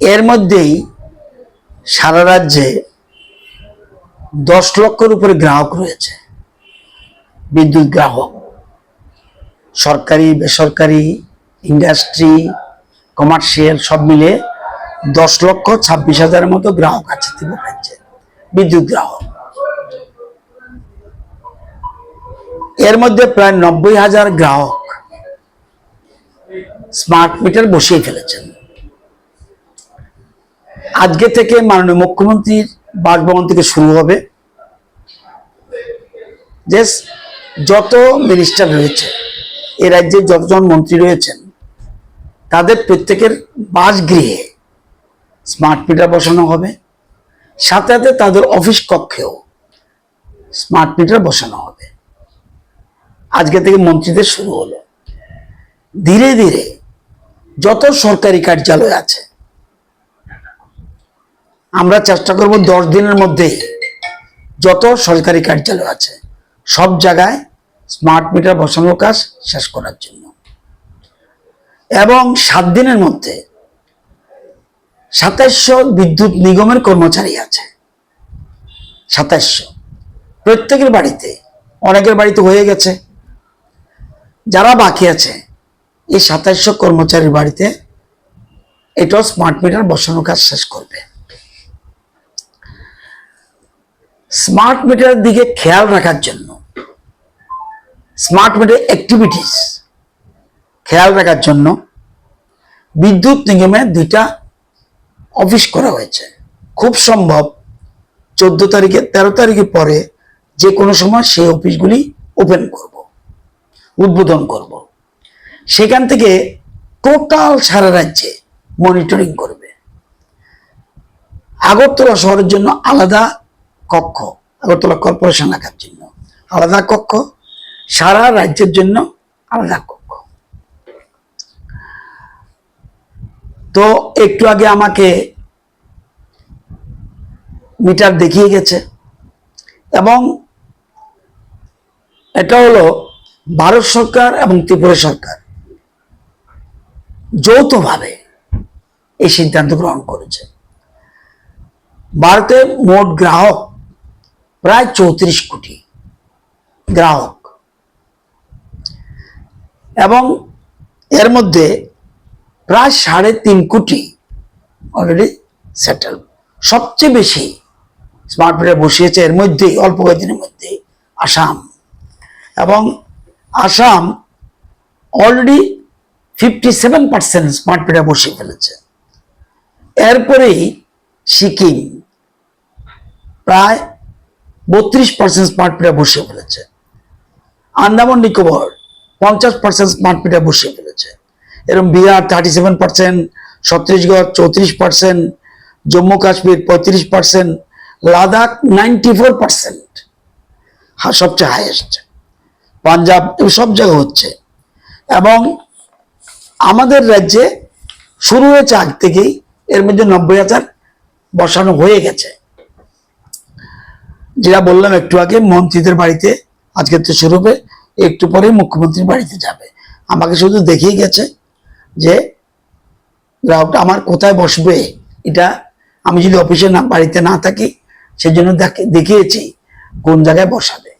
এর মধ্যেই সারা রাজ্যে দশ লক্ষের উপরে গ্রাহক রয়েছে। বিদ্যুৎ গ্রাহক, সরকারি, বেসরকারি ইন্ডাস্ট্রি কমার্শিয়াল সব মিলে দশ লক্ষ ছাব্বিশ হাজারের মতো গ্রাহক আছে ত্রিপুরা রাজ্যে। বিদ্যুৎ গ্রাহক। এর মধ্যে প্রায় নব্বই হাজার গ্রাহক স্মার্ট মিটার বসিয়ে ফেলেছেন। আজকে থেকে মাননীয় মুখ্যমন্ত্রীর বাসভবন থেকে শুরু হবে। যত মিনিস্টার রয়েছে, এ রাজ্যে যতজন মন্ত্রী রয়েছেন, তাদের প্রত্যেকের বাসগৃহে স্মার্ট মিটার বসানো হবে। সাথে সাথে তাদের অফিস কক্ষেও স্মার্ট মিটার বসানো হবে। আজকে থেকে মন্ত্রীদের শুরু হলো। ধীরে ধীরে যত সরকারি কার্যালয় আছে আমরা চেষ্টা করব দশ দিনের মধ্যে যত সরকারি কার্যালয় আছে, সব জায়গায় স্মার্ট মিটার বসানোর কাজ শেষ করার জন্য। এবং সাত দিনের মধ্যে সাতাইশশো বিদ্যুৎ নিগমের কর্মচারী আছে। সাতাইশশো। প্রত্যেকের বাড়িতে, অনেকের বাড়িতে হয়ে গেছে। যারা বাকি আছে, এই সাতাইশশো কর্মচারীর বাড়িতে এটাও স্মার্ট মিটার বসানোর কাজ শেষ করবে। স্মার্ট মিটারের দিকে খেয়াল রাখার জন্য। স্মার্ট মিটার অ্যাক্টিভিটিস খেয়াল রাখার জন্য বিদ্যুৎ নিগমে দুইটা অফিস করা হয়েছে। খুব সম্ভব চোদ্দ তারিখে, তেরো তারিখের পরে যে কোনো সময় সেই অফিসগুলি ওপেন করব, উদ্বোধন করব। সেখান থেকে টোটাল সারা রাজ্যে মনিটরিং করবে। আগরতলা শহরের জন্য আলাদা কক্ষ, আগরতলা কর্পোরেশন এলাকার জন্য। আলাদা কক্ষ, সারা রাজ্যের জন্য আলাদা কক্ষ। তো একটু আগে আমাকে মিটার দেখিয়ে গেছে এবং এটা হলো ভারত সরকার এবং ত্রিপুরা সরকার যৌথভাবে এই সিদ্ধান্ত গ্রহণ করেছে। ভারতে মোট গ্রাহক প্রায় চৌত্রিশ কোটি গ্রাহক। এবং এর মধ্যে প্রায় সাড়ে তিন কোটি অলরেডি সেটেল সবচেয়ে বেশি স্মার্ট মিটার বসিয়েছে এর মধ্যেই অল্প কয়েকদিনের মধ্যেই আসাম। এবং Assam already fifty seven percent smart meter বসিয়ে ফেলেছে। এরপরেই সিকিম প্রায় বত্রিশ পার্সেন্ট স্মার্ট মিটার বসিয়ে ফেলেছে। আন্দামান নিকোবর পঞ্চাশ পার্সেন্ট স্মার্ট মিটার বসিয়ে ফেলেছে। এরকম Bihar thirty seven percent Chhattisgarh চৌত্রিশ পার্সেন্ট জম্মু কাশ্মীর পঁয়ত্রিশ percent Ladakh ninety four percent সবচেয়ে হাইয়েস্ট পাঞ্জাব সব জায়গায় হচ্ছে। এবং আমাদের রাজ্যে শুরু হয়েছে আগ থেকেই, এর মধ্যে নব্বই হাজার বসানো হয়ে গেছে। যেটা বললাম একটু আগে, মন্ত্রীদের বাড়িতে আজকে তো শুরু হবে, একটু পরে মুখ্যমন্ত্রীর বাড়িতে যাবে। আমাকে শুধু দেখিয়ে গেছে যে গ্রাহকটা আমার কোথায় বসবে, এটা আমি যদি অফিসে না, বাড়িতে না থাকি, সেজন্য দেখে- দেখিয়েছি কোন জায়গায় বসাবে।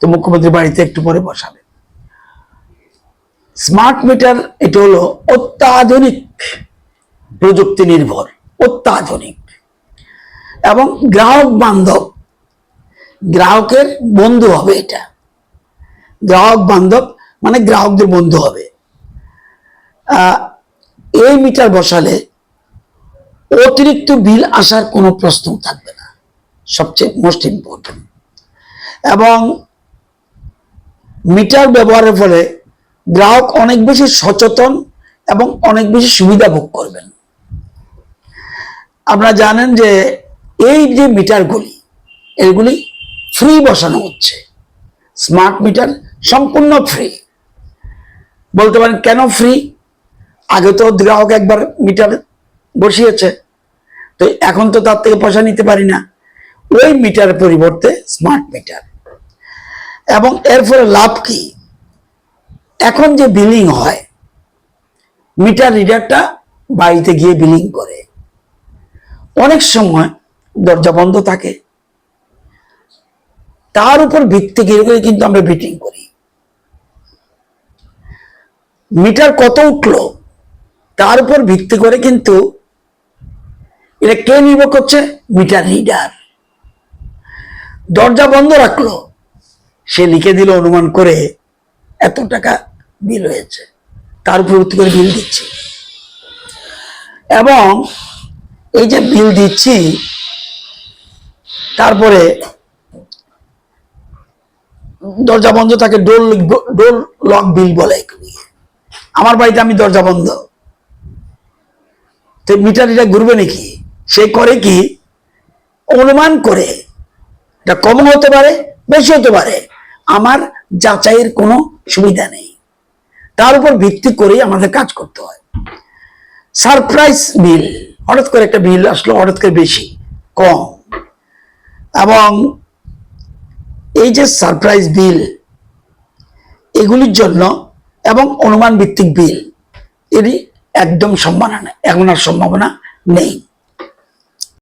তো মুখ্যমন্ত্রীর বাড়িতে একটু পরে বসাবে। স্মার্ট মিটার, এটা হলো অত্যাধুনিক প্রযুক্তি নির্ভর, অত্যাধুনিক। এবং গ্রাহক বান্ধব গ্রাহকের বন্ধু হবে এটা। গ্রাহক বান্ধব মানে গ্রাহকদের বন্ধু হবে। এই মিটার বসালে অতিরিক্ত বিল আসার কোনো প্রশ্ন থাকবে না। সবচেয়ে মোস্ট ইম্পর্টেন্ট এবং মিটার ব্যবহারের ফলে গ্রাহক অনেক বেশি সচেতন এবং অনেক বেশি সুবিধা ভোগ করবেন। আপনারা জানেন যে এই যে মিটারগুলি, এগুলি ফ্রি বসানো হচ্ছে। স্মার্ট মিটার সম্পূর্ণ ফ্রি বলতে পারেন, কেন ফ্রি আগে তো গ্রাহক একবার মিটার বসিয়েছে। তো এখন তো তার থেকে পয়সা নিতে পারি না। ওই মিটারের পরিবর্তে স্মার্ট মিটার এবং এর ফলে লাভ কি? এখন যে বিলিং হয় মিটার রিডারটা বাড়িতে গিয়ে বিলিং করে। অনেক সময় দরজা বন্ধ থাকে। তার উপর ভিত্তি করে কিন্তু আমরা বিটিং করি। মিটার কত উঠল, তার উপর ভিত্তি করে কিন্তু এটা কে নির্ভর করছে? মিটার রিডার দরজা বন্ধ রাখল, সে লিখে দিল অনুমান করে এত টাকা বিল হয়েছে। তার উপর ভিত্তি করে বিল দিচ্ছি। এবং এই যে বিল দিচ্ছি, তারপরে দরজা বন্ধ থাকে, ডোল ডোল লক বিল বলে আমার বাড়িতে আমি দরজা বন্ধ। তো মিটার এটা ঘুরবে নাকি? সে করে কি? অনুমান করে। এটা কম হতে পারে, বেশি হতে পারে। আমার যাচাইয়ের কোনো সুবিধা নেই। তার উপর ভিত্তি করেই আমাদের কাজ করতে হয়। Surprise bill. হঠাৎ করে একটা বিল আসলো, হঠাৎ করে বেশি, কম। এবং এই যে সারপ্রাইজ বিল, এগুলির জন্য এবং অনুমান ভিত্তিক বিল, এরই একদম সম্ভাবনা, এখন আর সম্ভাবনা নেই।